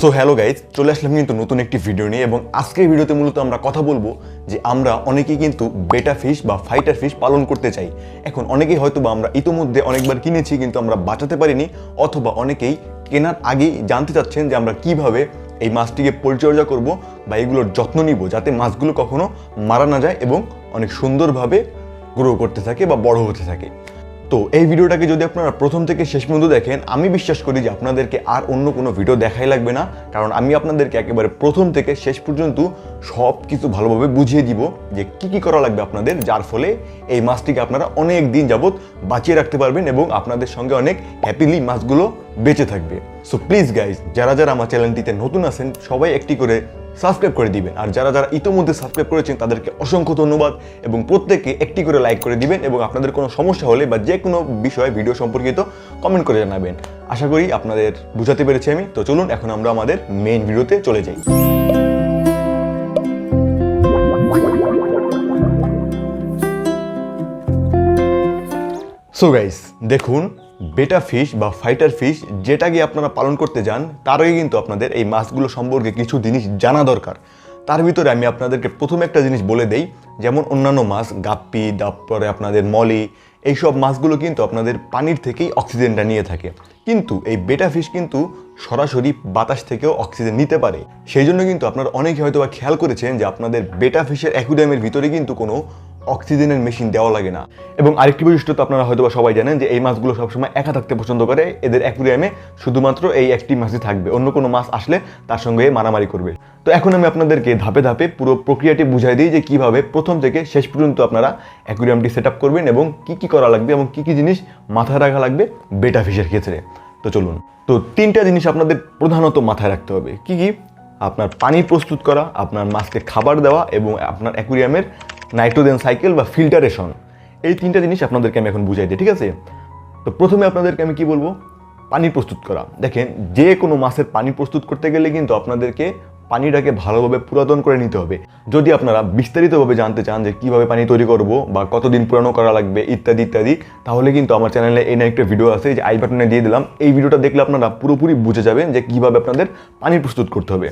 So hello guys চলে আসলাম কিন্তু নতুন একটি ভিডিও নিয়ে এবং আজকের ভিডিওতে মূলত আমরা কথা বলব যে আমরা অনেকেই কিন্তু বেটা ফিশ বা ফাইটার ফিশ পালন করতে চাই। এখন অনেকেই হয়তো বা আমরা ইতোমধ্যে অনেকবার কিনেছি কিন্তু আমরা বাঁচাতে পারিনি অথবা অনেকেই কেনার আগেই জানতে চাচ্ছেন যে আমরা কীভাবে এই মাছটিকে পরিচর্যা করব বা এগুলোর যত্ন নিব যাতে মাছগুলো কখনো মারা না যায় এবং অনেক সুন্দরভাবে গ্রো করতে থাকে বা বড় হতে থাকে। তো এই ভিডিওটাকে যদি আপনারা প্রথম থেকে শেষ পর্যন্ত দেখেন, আমি বিশ্বাস করি যে আপনাদেরকে আর অন্য কোনো ভিডিও দেখাই লাগবে না, কারণ আমি আপনাদেরকে একেবারে প্রথম থেকে শেষ পর্যন্ত সব কিছু ভালোভাবে বুঝিয়ে দিব যে কি কি করা লাগবে আপনাদের, যার ফলে এই মাছটিকে আপনারা অনেক দিন যাবত বাঁচিয়ে রাখতে পারবেন এবং আপনাদের সঙ্গে অনেক হ্যাপিলি মাছগুলো বেঁচে থাকবে। সো প্লিজ গাইজ যারা যারা আমার চ্যানেলটিতে নতুন আছেন, সবাই একটি করে সাবস্ক্রাইব করে দিবেন। আর যারা যারা ইতোমধ্যে সাবস্ক্রাইব করেছেন, তাদেরকে অসংখ্য ধন্যবাদ এবং প্রত্যেককে একটি করে লাইক করে দিবেন এবং আপনাদের কোনো সমস্যা হলে বা যে কোনো বিষয়ে ভিডিও সম্পর্কিত কমেন্ট করে জানাবেন। আশা করি আপনাদের বুঝাতে পেরেছি আমি। তো চলুন, এখন আমরা আমাদের মেইন ভিডিওতে চলে যাই। সো গাইস দেখুন বেটা ফিশ বা ফাইটার ফিশ যেটা গিয়ে আপনারা পালন করতে যান তার আগে কিন্তু আপনাদের এই মাছগুলো সম্পর্কে কিছু জিনিস জানা দরকার। তার ভিতরে আমি আপনাদেরকে প্রথমে একটা জিনিস বলে দেই, যেমন অন্যান্য মাছ, গাপ্পি, তারপরে আপনাদের মলি, এইসব মাছগুলো কিন্তু আপনাদের পানির থেকেই অক্সিজেনটা নিয়ে থাকে। কিন্তু এই বেটা ফিশ কিন্তু সরাসরি বাতাস থেকেও অক্সিজেন নিতে পারে। সেই জন্য কিন্তু আপনারা অনেকে হয়তো বা খেয়াল করেছেন যে আপনাদের বেটা ফিশের অ্যাকুরিয়ামের ভিতরে কিন্তু কোনো অক্সিজেনের মেশিন দেওয়া লাগে না। এবং আরেকটি বৈশিষ্ট্য তো আপনারা হয়তো সবাই জানেন যে এই মাছগুলো সবসময় একা থাকতে পছন্দ করে। এদের অ্যাকুরিয়ামে শুধুমাত্র এই একটি মাছই থাকবে। অন্য কোনো মাছ আসলে তার সঙ্গে মারামারি করবে। তো এখন আমি আপনাদেরকে ধাপে ধাপে পুরো প্রক্রিয়াটি বুঝাই দিই যে কীভাবে প্রথম থেকে শেষ পর্যন্ত আপনারা অ্যাকুরিয়ামটি সেট করবেন এবং কি কি করা লাগবে এবং কি কি জিনিস মাথায় রাখা লাগবে বেটা ফিশের ক্ষেত্রে। তো চলুন। তো তিনটা জিনিস আপনাদের প্রধানত মাথায় রাখতে হবে। কি কি? আপনার পানি প্রস্তুত করা, আপনার মাছকে খাবার দেওয়া এবং আপনার অ্যাকুরিয়ামের নাইট্রোজেন সাইকেল বা ফিল্টারেশন। এই তিনটা জিনিস আপনাদেরকে আমি এখন বুঝাই দিই, ঠিক আছে? তো প্রথমে আপনাদেরকে আমি কি বলব? পানি প্রস্তুত করা। দেখেন, যে কোনো মাছের পানি প্রস্তুত করতে গেলে কিন্তু আপনাদেরকে পানিটাকে ভালোভাবে পুরাতন করে নিতে হবে। যদি আপনারা বিস্তারিতভাবে জানতে চান যে কীভাবে পানি তৈরি করব বা কতদিন পুরানো করা লাগবে ইত্যাদি ইত্যাদি, তাহলে কিন্তু আমার চ্যানেলে এই নিয়ে একটা ভিডিও আছে যে আই বাটনে দিয়ে দিলাম। এই ভিডিওটা দেখলে আপনারা পুরোপুরি বুঝে যাবেন যে কীভাবে আপনাদের পানি প্রস্তুত করতে হবে।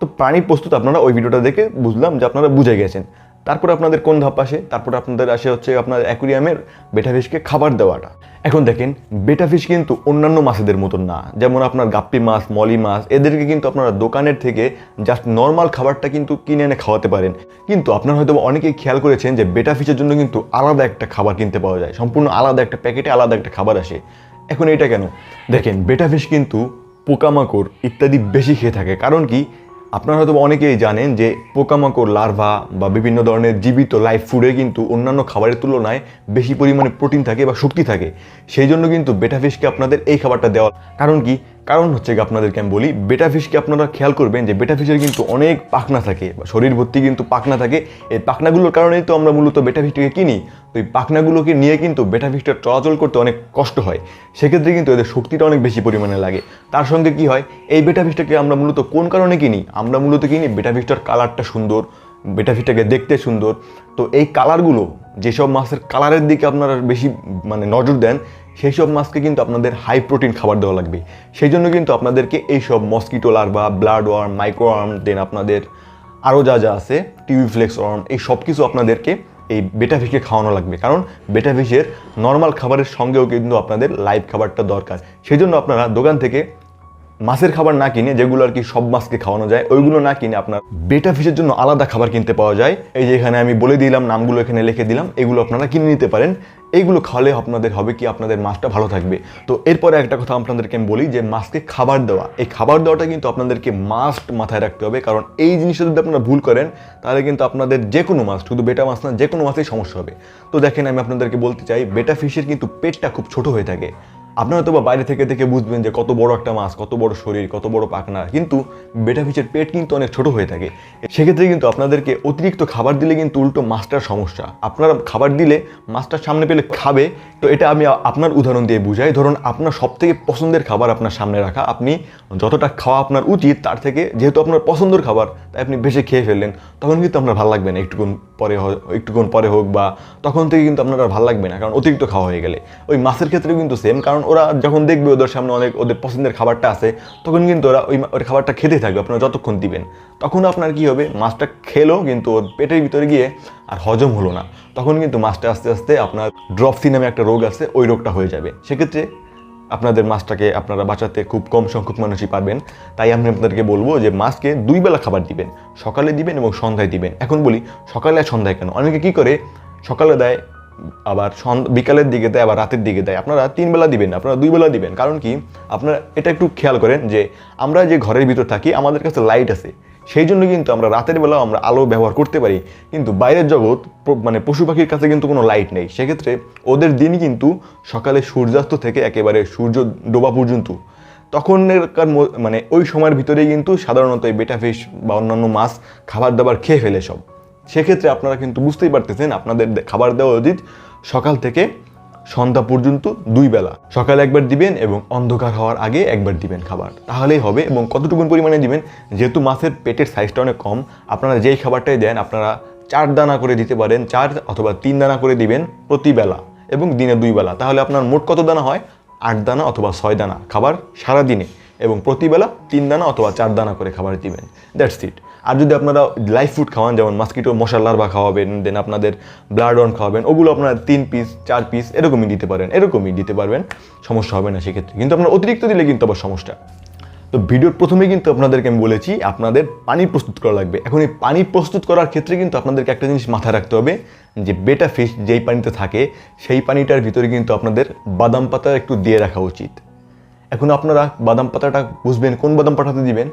তো পানি প্রস্তুত আপনারা ওই ভিডিওটা দেখে বুঝলাম যে আপনারা বুঝে গেছেন। তারপর আপনাদের কোন ধাপ আসে? তারপর আপনাদের আসে হচ্ছে আপনার অ্যাকুরিয়ামের বেটা ফিশকে খাবার দেওয়াটা। এখন দেখেন বেটা ফিশ কিন্তু অন্যান্য মাছেদের মতন না। যেমন আপনার গাপ্পি মাছ, মলি মাছ, এদেরকে কিন্তু আপনারা দোকানের থেকে জাস্ট নর্মাল খাবারটা কিন্তু কিনে এনে খাওয়াতে পারেন। কিন্তু আপনারা হয়তো অনেকেই খেয়াল করেছেন যে বেটা ফিশের জন্য কিন্তু আলাদা একটা খাবার কিনতে পাওয়া যায়। সম্পূর্ণ আলাদা একটা প্যাকেটে আলাদা একটা খাবার আসে। এখন এটা কেন? দেখেন বেটা ফিশ কিন্তু পোকামাকড় ইত্যাদি বেশি খেয়ে থাকে। কারণ কি? আপনারা হয়তো অনেকেই জানেন যে পোকামাকড়, লার্ভা বা বিভিন্ন ধরনের জীবিত লাইফ ফুডে কিন্তু অন্যান্য খাবারের তুলনায় বেশি পরিমাণে প্রোটিন থাকে বা শক্তি থাকে। সেই জন্য কিন্তু বেটা ফিশকে আপনাদের এই খাবারটা দেওয়া কারণ কি? কারণ হচ্ছে আপনাদেরকে আমি বলি বেটা ফিশকে আপনারা খেয়াল করবেন যে বেটা ফিশের কিন্তু অনেক পাখনা থাকে, বা শরীর ভর্তি কিন্তু পাখনা থাকে। এই পাখনাগুলোর কারণেই তো আমরা মূলত বেটা ফিশটাকে কিনি। তো এই পাখনাগুলোকে নিয়ে কিন্তু বেটা ফিশটা চলাচল করতে অনেক কষ্ট হয়। সেক্ষেত্রে কিন্তু এদের শক্তিটা অনেক বেশি পরিমাণে লাগে। তার সঙ্গে কি হয়, এই বেটা ফিশটাকে আমরা মূলত কোন কারণে কিনি? আমরা মূলত কিনি বেটা ফিশটার কালারটা সুন্দর বেটা ফিশটাকে দেখতে সুন্দর। তো এই কালারগুলো যেসব মাছের কালারের দিকে আপনারা বেশি মানে নজর দেন সেই সব মাছকে কিন্তু আপনাদের হাই প্রোটিন খাবার দেওয়া লাগবে। সেই জন্য কিন্তু আপনাদেরকে এইসব mosquito larva blood worm micro worm দেন আপনাদের আরও যা যা আছে টিভি ফ্লেক্স ওয়ার্ম এই সব কিছু আপনাদেরকে এই বেটা ফিশকে খাওয়ানো লাগবে। কারণ বেটা ফিশের নর্মাল খাবারের সঙ্গেও কিন্তু আপনাদের লাইভ খাবারটা দরকার। সেই জন্য আপনারা দোকান থেকে মাছের খাবার না কিনে যেগুলো আর কি সব মাছকে খাওয়ানো যায়, ওইগুলো না কিনে আপনার বেটা ফিশের জন্য আলাদা খাবার কিনতে পাওয়া যায়। এই যে এখানে আমি বলে দিলাম, নামগুলো এখানে লিখে দিলাম, এগুলো আপনারা কিনে নিতে পারেন। এইগুলো খাওয়ালে আপনাদের হবে কি? আপনাদের মাছটা ভালো থাকবে। তো এরপরে একটা কথা আপনাদেরকে আমি বলি যে, মাছকে খাবার দেওয়া। এই খাবার দেওয়াটা কিন্তু আপনাদেরকে মাস্ট মাথায় রাখতে হবে। কারণ এই জিনিসটা যদি আপনারা ভুল করেন, তাহলে কিন্তু আপনাদের যে কোনো মাছ, শুধু বেটা মাছ না যে কোনো মাছেই সমস্যা হবে। তো দেখেন, আমি আপনাদেরকে বলতে চাই, বেটা ফিশের কিন্তু পেটটা খুব ছোট হয়ে থাকে। আপনারা তো বা বাইরে থেকে থেকে বুঝবেন যে কত বড় একটা মাছ, কত বড় শরীর, কত বড় পাখনা। কিন্তু বেটা ফিশের পেট কিন্তু অনেক ছোট হয়ে থাকে। সেক্ষেত্রে কিন্তু আপনাদেরকে অতিরিক্ত খাবার দিলে কিন্তু উল্টো মাছটার সমস্যা। আপনারা খাবার দিলে মাছটার সামনে পেলে খাবে। তো এটা আমি আপনার উদাহরণ দিয়ে বুঝাই। ধরুন আপনার সব থেকে পছন্দের খাবার আপনার সামনে রাখা। আপনি যতটা খাওয়া আপনার উচিত, তার থেকে যেহেতু আপনার পছন্দের খাবার, তাই আপনি বেশি খেয়ে ফেললেন, তখন কিন্তু আপনার ভালো লাগবে না। একটুক্ষণ পরে হোক একটুক্ষণ পরে হোক বা তখন থেকে কিন্তু আপনার ভালো লাগবে না, কারণ অতিরিক্ত খাওয়া হয়ে গেলে। ওই মাছের ক্ষেত্রেও কিন্তু সেম কারণ ওরা যখন দেখবে ওদের সামনে অনেক ওদের পছন্দের খাবারটা আছে, তখন কিন্তু ওরা ওই ওই খাবারটা খেতেই থাকবে, আপনারা যতক্ষণ দিবেন। তখন আপনার কি হবে, মাছটা খেলো কিন্তু ওর পেটের ভিতরে গিয়ে আর হজম হলো না। তখন কিন্তু মাছটা আস্তে আস্তে আপনার ড্রপসি নামে একটা রোগ আছে, ওই রোগটা হয়ে যাবে। সেক্ষেত্রে আপনাদের মাছটাকে আপনারা বাঁচাতে খুব কম সংখ্যক মানুষই পারবেন। তাই আমি আপনাদেরকে বলব যে মাছকে দুই বেলা খাবার দিবেন। সকালে দিবেন এবং সন্ধ্যায় দিবেন। এখন বলি, সকালে আর সন্ধ্যায় কেন? অনেকে কি করে, সকালে দেয় আবার বিকালের দিকে দেয়, আবার রাতের দিকে দেয়। আপনারা তিন বেলা দিবেন আপনারা দুই বেলা দিবেন। কারণ কি? আপনারা এটা একটু খেয়াল করেন যে আমরা যে ঘরের ভিতর থাকি, আমাদের কাছে লাইট আছে। সেই জন্য কিন্তু আমরা রাতের বেলাও আমরা আলো ব্যবহার করতে পারি। কিন্তু বাইরের জগৎ মানে পশু পাখির কাছে কিন্তু কোনো লাইট নেই। সেক্ষেত্রে ওদের দিন কিন্তু সকালে সূর্যাস্ত থেকে একেবারে সূর্য ডোবা পর্যন্ত। তখনকার মানে ওই সময়ের ভিতরেই কিন্তু সাধারণত এই বেটা ফিশ বা অন্যান্য মাছ খাবার দাবার খেয়ে ফেলে সব। সেক্ষেত্রে আপনারা কিন্তু বুঝতেই পারতেছেন, আপনাদের খাবার দেওয়া উচিত সকাল থেকে সন্ধ্যা পর্যন্ত দুই বেলা। সকালে একবার দিবেন এবং অন্ধকার হওয়ার আগে একবার দিবেন খাবার। তাহলেই হবে এবং কতটুকু পরিমাণে দিবেন, যেহেতু মাছের পেটের সাইজটা অনেক কম, আপনারা যেই খাবারটাই দেন, আপনারা চার দানা করে দিতে পারেন, চার অথবা তিন দানা করে দিবেন প্রতি বেলা এবং দিনে দুই বেলা। তাহলে আপনার মোট কত দানা হয়? আট দানা অথবা ছয় দানা খাবার সারা দিনে এবং প্রতিবেলা তিন দানা অথবা চার দানা করে খাবার দিবেন। দ্যাটস ইট আর যদি আপনারা লাইফ ফুড খাওয়ান, যেমন মাস্কিটো মশার লার্ভা খাওয়াবেন দেন আপনাদের ব্লাড অন খাওয়াবেন, ওগুলো আপনারা তিন পিস চার পিস এরকমই দিতে পারেন, এরকমই দিতে পারবেন, সমস্যা হবে না সেক্ষেত্রে। কিন্তু আপনার অতিরিক্ত দিলে কিন্তু আবার সমস্যা। তো ভিডিওর প্রথমেই কিন্তু আপনাদেরকে আমি বলেছি, আপনাদের পানি প্রস্তুত করা লাগবে। এখন এই পানি প্রস্তুত করার ক্ষেত্রে কিন্তু আপনাদেরকে একটা জিনিস মাথায় রাখতে হবে, যে বেটা ফিশ যেই পানিতে থাকে, সেই পানিটার ভিতরে কিন্তু আপনাদের বাদাম পাতা একটু দিয়ে রাখা উচিত। এখন আপনারা বাদাম পাতাটা বুঝবেন, কোন বাদাম পাতাতে দিবেন?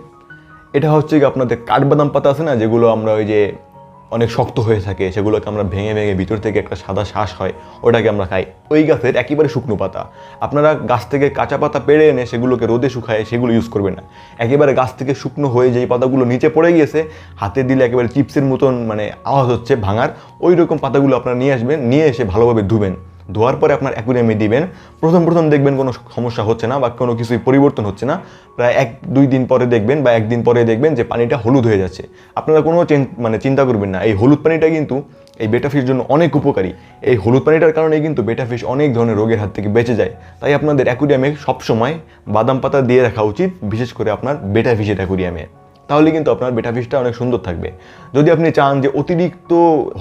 এটা হচ্ছে কি আপনাদের কাঠবাদাম পাতা আছে না, যেগুলো আমরা ওই যে অনেক শক্ত হয়ে থাকে, সেগুলোকে আমরা ভেঙে ভেঙে ভিতর থেকে একটা সাদা শ্বাস হয়, ওটাকে আমরা খাই। ওই গাছের একেবারে শুকনো পাতা। আপনারা গাছ থেকে কাঁচা পাতা পেড়ে এনে সেগুলোকে রোদে শুকায় সেগুলো ইউজ করবেন না। একেবারে গাছ থেকে শুকনো হয়ে যেই পাতাগুলো নিচে পড়ে গিয়েছে, হাতে দিলে একেবারে চিপসের মতন মানে আওয়াজ হচ্ছে ভাঙার। ওই রকম পাতাগুলো আপনারা নিয়ে আসবেন, নিয়ে এসে ভালোভাবে ধুবেন। ধোয়ার পরে আপনার অ্যাকুরিয়ামে দিবেন। প্রথম প্রথম দেখবেন কোনো সমস্যা হচ্ছে না বা কোনো কিছুই পরিবর্তন হচ্ছে না। প্রায় এক দুই দিন পরে দেখবেন বা একদিন পরে দেখবেন যে পানিটা হলুদ হয়ে যাচ্ছে। আপনারা কোনো মানে চিন্তা করবেন না। এই হলুদ পানিটা কিন্তু এই বেটা ফিশ জন্য অনেক উপকারী। এই হলুদ পানিটার কারণে কিন্তু বেটা ফিশ অনেক ধরনের রোগের হাত থেকে বেঁচে যায়। তাই আপনাদের অ্যাকুরিয়ামে সবসময় বাদাম পাতা দিয়ে রাখা উচিত। বিশেষ করে আপনার বেটা ফিশের অ্যাকুরিয়ামে। তাহলে কিন্তু আপনার বেটা ফিশটা অনেক সুন্দর থাকবে। যদি আপনি চান যে অতিরিক্ত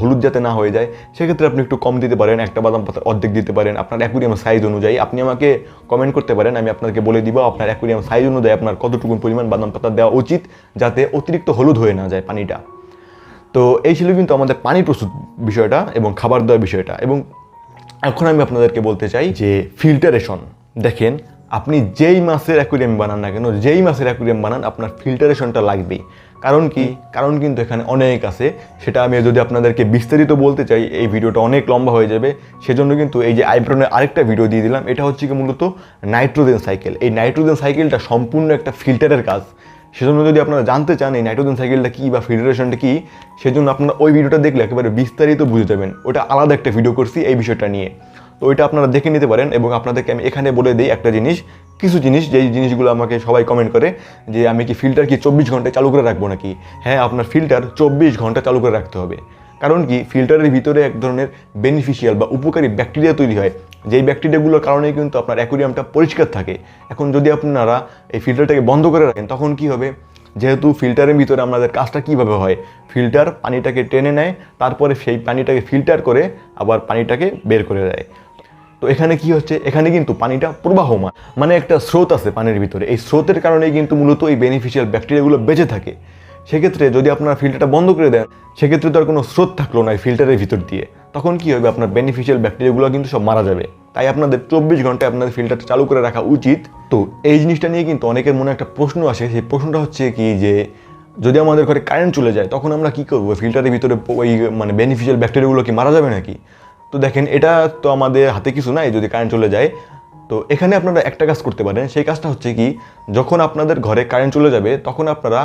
হলুদ যাতে না হয়ে যায়, সেক্ষেত্রে আপনি একটু কম দিতে পারেন, একটা বাদাম পাতা অর্ধেক দিতে পারেন। আপনার অ্যাকুরিয়াম সাইজ অনুযায়ী আপনি আমাকে কমেন্ট করতে পারেন, আমি আপনাকে বলে দিব আপনার অ্যাকুরিয়াম সাইজ অনুযায়ী আপনার কতটুকু পরিমাণ বাদাম পাতা দেওয়া উচিত, যাতে অতিরিক্ত হলুদ হয়ে না যায় পানিটা। তো এই ছিল কিন্তু আমাদের পানি প্রস্তুত বিষয়টা এবং খাবার দেওয়ার বিষয়টা। এবং এখন আমি আপনাদেরকে বলতে চাই যে ফিল্টারেশন দেখেন আপনি যেই মাছের অ্যাকুরিয়াম বানান না কেন যেই মাছের অ্যাকুরিয়াম বানান আপনার ফিল্টারেশনটা লাগবেই। কারণ কি? কারণ কিন্তু এখানে অনেক আছে। সেটা আমি যদি আপনাদেরকে বিস্তারিত বলতে চাই এই ভিডিওটা অনেক লম্বা হয়ে যাবে। সেজন্য কিন্তু এই যে আইব্রনের আরেকটা ভিডিও দিয়ে দিলাম এটা হচ্ছে কি মূলত নাইট্রোজেন সাইকেল। এই নাইট্রোজেন সাইকেলটা সম্পূর্ণ একটা ফিল্টারের কাজ। সেজন্য যদি আপনারা জানতে চান এই নাইট্রোজেন সাইকেলটা কী বা ফিল্টারেশনটা কী সেজন্য আপনারা ওই ভিডিওটা দেখলে একেবারে বিস্তারিত বুঝে যাবেন। ওটা আলাদা একটা ভিডিও করছি এই বিষয়টা নিয়ে। তো ওইটা আপনারা দেখে নিতে পারেন এবং আপনাদেরকে আমি এখানে বলে দিই একটা জিনিস, কিছু জিনিস, যেই জিনিসগুলো আমাকে সবাই কমেন্ট করে যে আমি কি ফিল্টার কি চব্বিশ ঘন্টায় চালু করে রাখব নাকি? হ্যাঁ আপনার ফিল্টার চব্বিশ ঘণ্টা চালু করে রাখতে হবে। কারণ কি? ফিল্টারের ভিতরে এক ধরনের বেনিফিশিয়াল বা উপকারী ব্যাকটেরিয়া তৈরি হয়। যেই ব্যাকটেরিয়াগুলোর কারণেই কিন্তু আপনার অ্যাকুরিয়ামটা পরিষ্কার থাকে। এখন যদি আপনারা এই ফিল্টারটাকে বন্ধ করে রাখেন, তখন কি হবে? যেহেতু ফিল্টারের ভিতরে আমাদের কাজটা কীভাবে হয়? ফিল্টার পানিটাকে টেনে নেয়, তারপরে সেই পানিটাকে ফিল্টার করে আবার পানিটাকে বের করে দেয়। তো এখানে কি হচ্ছে? এখানে কিন্তু পানিটা প্রবাহমান। মানে একটা স্রোত আছে পানির ভিতরে। এই স্রোতের কারণেই কিন্তু মূলত এই বেনিফিশিয়াল ব্যাকটেরিয়াগুলো বেঁচে থাকে। সেক্ষেত্রে যদি আপনারা ফিল্টারটা বন্ধ করে দেন, সেক্ষেত্রে তো আর কোনো স্রোত থাকল না এই ফিল্টারের ভিতর দিয়ে। তখন কি হবে? আপনার বেনিফিশিয়াল ব্যাকটেরিয়াগুলো কিন্তু সব মারা যাবে। তাই আপনাদের চব্বিশ ঘন্টায় আপনাদের ফিল্টারটা চালু করে রাখা উচিত। তো এই জিনিসটা নিয়ে কিন্তু অনেকের মনে একটা প্রশ্ন আসে। সেই প্রশ্নটা হচ্ছে কি যে, যদি আমাদের ঘরে কারেন্ট চলে যায়, তখন আমরা কি করব? ফিল্টারের ভিতরে ওই মানে বেনিফিশিয়াল ব্যাকটেরিয়াগুলো কি মারা যাবে নাকি? তো দেখেন, এটা তো আমাদের হাতে কিছু নাই যদি কারেন্ট চলে যায়। তো এখানে আপনারা একটা কাজ করতে পারেন, সেই কাজটা হচ্ছে কি, যখন আপনাদের ঘরে কারেন্ট চলে যাবে, তখন আপনারা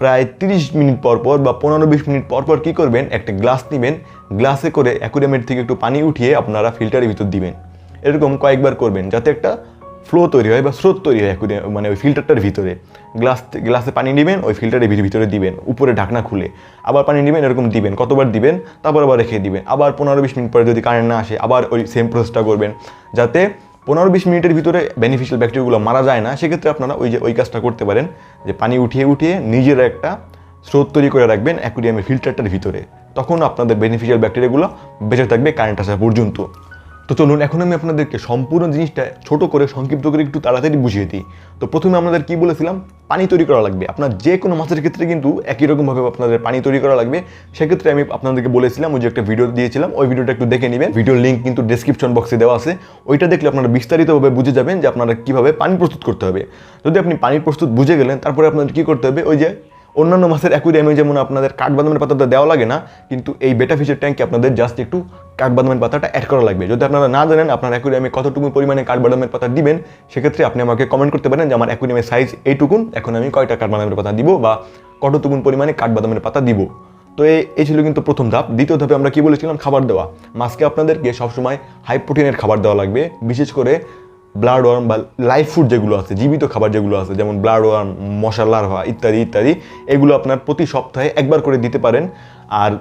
প্রায় তিরিশ মিনিট পর পর বা পনেরো বিশ মিনিট পর পর কী করবেন, একটা গ্লাস নেবেন গ্লাসে করে অ্যাকুরিয়ামের থেকে একটু পানি উঠিয়ে আপনারা ফিল্টারের ভিতর দিবেন। এরকম কয়েকবার করবেন, যাতে একটা ফ্লো তৈরি হয় বা স্রোত তৈরি হয় মানে ওই ফিল্টারটার ভিতরে। গ্লাস গ্লাসে পানি নেবেন, ওই ফিল্টারের ভিতরে ভিতরে দিবেন, উপরে ঢাকনা খুলে। আবার পানি নেবেন, এরকম দিবেন, কতবার দিবেন, তারপর আবার রেখে দিবেন। আবার পনেরো বিশ মিনিট পরে যদি কারেন্ট না আসে, আবার ওই সেম প্রসেসটা করবেন। যাতে পনেরো বিশ মিনিটের ভিতরে বেনিফিশিয়াল ব্যাকটেরিয়াগুলো মারা যায় না, সেক্ষেত্রে আপনারা ওই যে, ওই কাজটা করতে পারেন। যে পানি উঠিয়ে উঠিয়ে নিজের একটা স্রোত তৈরি করে রাখবেন অ্যাকুরিয়ামের ফিল্টারটার ভিতরে। তখন আপনাদের বেনিফিশিয়াল ব্যাকটেরিয়াগুলো বেঁচে থাকবে কারেন্ট আসা পর্যন্ত। তো চলুন, এখন আমি আপনাদেরকে সম্পূর্ণ জিনিসটা ছোট করে, সংক্ষিপ্ত করে একটু তাড়াতাড়ি বুঝিয়ে দিই। তো প্রথমে আপনাদের কি বলেছিলাম? পানি তৈরি করা লাগবে। আপনার যে কোনো মাছের ক্ষেত্রে কিন্তু একই রকমভাবে আপনাদের পানি তৈরি করা লাগবে। সেক্ষেত্রে আমি আপনাদেরকে বলেছিলাম, ওই যে একটা ভিডিও দিয়েছিলাম, ওই ভিডিওটা একটু দেখে নেবেন। ভিডিওর লিঙ্ক কিন্তু ডেসক্রিপশন বক্সে দেওয়া আছে। ওইটা দেখলে আপনারা বিস্তারিতভাবে বুঝে যাবেন যে আপনারা কীভাবে পানি প্রস্তুত করতে হবে। যদি আপনি পানি প্রস্তুত বুঝে গেলেন, তারপরে আপনাদের কী করতে হবে? ওই যে অন্যান্য মাছের অ্যাকুরিয়ামে যেমন আপনাদের কাঠবাদামের পাতাটা দেওয়া লাগে না, কিন্তু এই বেটা ফিশের ট্যাঙ্কে আপনাদের জাস্ট একটু কাঠবাদামের পাতাটা অ্যাড করা লাগবে। যদি আপনারা না জানেন, আপনার অ্যাকুরিয়ামে কতটুকু পরিমাণে কাঠবাদামের পাতা দিবেন, সেক্ষেত্রে আপনি আমাকে কমেন্ট করতে পারেন যে আমার অ্যাকুরিয়ামের সাইজ এইটুকুন, এখন আমি কয়টা কাঠবাদামের পাতা দিব বা কতটুকুন পরিমাণে কাঠবাদামের পাতা দিব। তো এই ছিল কিন্তু প্রথম ধাপ। দ্বিতীয় ধাপে আমরা কি বলেছিলাম? খাবার দেওয়া। মাছকে আপনাদেরকে সবসময় হাই প্রোটিনের খাবার দেওয়া লাগবে। বিশেষ করে ব্লাড ওয়ার্ম বা লাইফ ফুড যেগুলো আছে, জীবিত খাবার যেগুলো আছে, যেমন ব্লাড ওয়ার্ম মশালার হওয়া ইত্যাদি ইত্যাদি, এগুলো আপনার প্রতি সপ্তাহে একবার করে দিতে পারেন। আর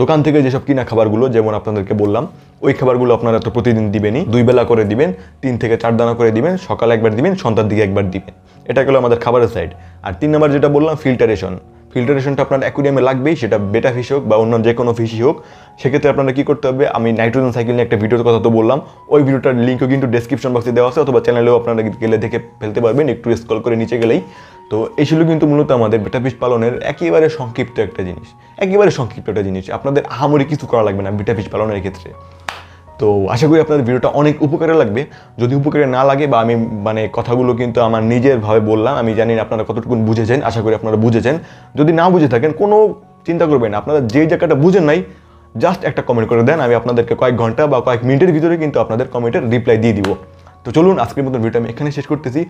দোকান থেকে যেসব কিনা খাবারগুলো, যেমন আপনাদেরকে বললাম, ওই খাবারগুলো আপনারা তো প্রতিদিন দিবেনই। দুই বেলা করে দিবেন, তিন থেকে চার দানা করে দিবেন, সকালে একবার দিবেন, সন্ধ্যার দিকে একবার দিবেন। এটা গেলো আমাদের খাবারের সাইড আর তিন নম্বর যেটা বললাম ফিল্টারেশন ফিল্টারেশনটা আপনার অ্যাকুরিয়ামে লাগবেই, সেটা বেটা ফিশ হোক বা অন্য যে কোনো ফিশই হোক, সেক্ষেত্রে আপনারা কী করতে হবে, আমি নাইট্রোজেন সাইকেল নিয়ে একটা ভিডিওর কথা তো বললাম, ওই ভিডিওটার লিঙ্কও কিন্তু ডেসক্রিপশন বক্সে দেওয়া আছে, অথবা চ্যানেলেও আপনারা গেলে দেখে ফেলতে পারবেন, একটু স্ক্রল করে নিচে গেলেই। তো এই ছিল কিন্তু মূলত আমাদের বেটা ফিশ পালনের একেবারে সংক্ষিপ্ত একটা জিনিস, একেবারে সংক্ষিপ্ত একটা জিনিস, আপনাদের আহামরি কিছু করা লাগবে না বেটা ফিশ পালনের ক্ষেত্রে। তো আশা করি আপনাদের ভিডিওটা অনেক উপকারে লাগবে। যদি উপকারে না লাগে বা আমি মানে কথাগুলো কিন্তু আমার নিজের ভাবে বললাম, আমি জানি আপনারা কতটুকু বুঝেছেন, আশা করি আপনারা বুঝেছেন। যদি না বুঝে থাকেন, কোনো চিন্তা করবেন আপনারা যে জায়গাটা বুঝেন নাই জাস্ট একটা কমেন্ট করে দেন, আমি আপনাদেরকে কয়েক ঘণ্টা বা কয়েক মিনিটের ভিতরে কিন্তু আপনাদের কমেন্টের রিপ্লাই দিয়ে দিব। তো চলুন, আজকের মতন ভিডিওটা আমি এখানে শেষ করতেছি।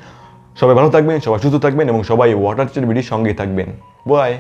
সবাই ভালো থাকবেন, সবাই সুস্থ থাকবেন এবং সবাই ওয়াটার চের ভিডিওর সঙ্গেই থাকবেন। বাই